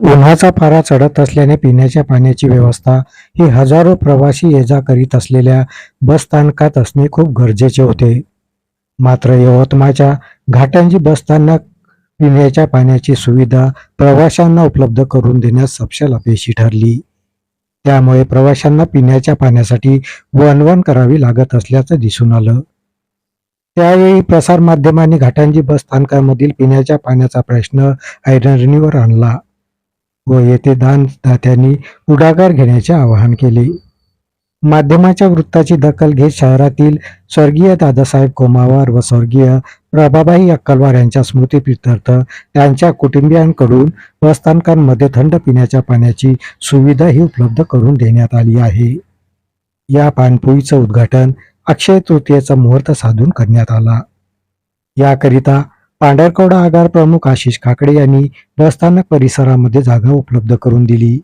उन्हाचा पारा चढत असल्याने पिण्याच्या पाण्याची व्यवस्था ही हजारो प्रवासी ये जा करीत असलेल्या बसस्थानकात असणे खूप गरजेचे होते. मात्र यवतमाळच्या घाटांजी बसस्थानक पिण्याच्या पाण्याची सुविधा प्रवाशांना उपलब्ध करून देण्यास सपशल अपयशी ठरली. त्यामुळे प्रवाशांना पिण्याच्या पाण्यासाठी वणवण करावी लागत असल्याचं दिसून आलं. त्यावेळी प्रसारमाध्यमांनी घाटांजी बस स्थानकामधील पिण्याच्या पाण्याचा प्रश्न ऐरणीवर आणला. व येथे दानदात्यांनी पुढाकार घेण्याचे आवाहन केले. माध्यमाच्या वृत्ताची दखल घेत शहरातील स्वर्गीय दादासाहेब कोमावार व स्वर्गीय प्रभाबाई अक्कलवार यांच्या स्मृतीप्रित्यर्थ त्यांच्या कुटुंबियांकडून बसस्थानकांमध्ये थंड पिण्याच्या पाण्याची सुविधाही उपलब्ध करून देण्यात आली आहे. या पाणपोईचं उद्घाटन अक्षय तृतीयेचा मुहूर्त साधून करण्यात आला. याकरिता पांढरकवडा आगार प्रमुख आशिष काकडे यांनी बसस्थानक परिसरामध्ये जागा उपलब्ध करून दिली.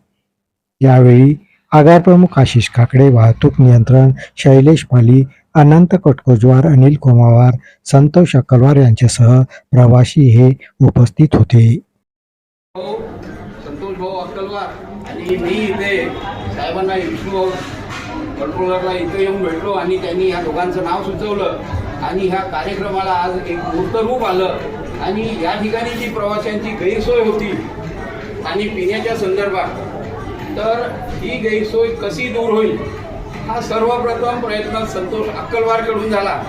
यावेळी आगार प्रमुख आशिष काकडे वाहतूक नियंत्रण शैलेश पाली अनंत कटकोजवार अनिल कोमावार संतोष अक्कलवार यांच्यासह प्रवासी हे उपस्थित होते. संतोष भाऊ अक्कलवार आणि मी इथे साहेबांना कंट्रोलरला इथे येऊन भेटलो आणि त्यांनी या दोघांचं नाव सुचवलं. आणि ह्या कार्यक्रमाला आज एक मूर्तरूप आलं. आणि या ठिकाणी जी प्रवाशांची गैरसोय होती आणि पिण्याच्या संदर्भात तर ही गैरसोय कशी दूर होईल? हा सर्वप्रथम प्रयत्न संतोष अक्कलवारकडून झाला.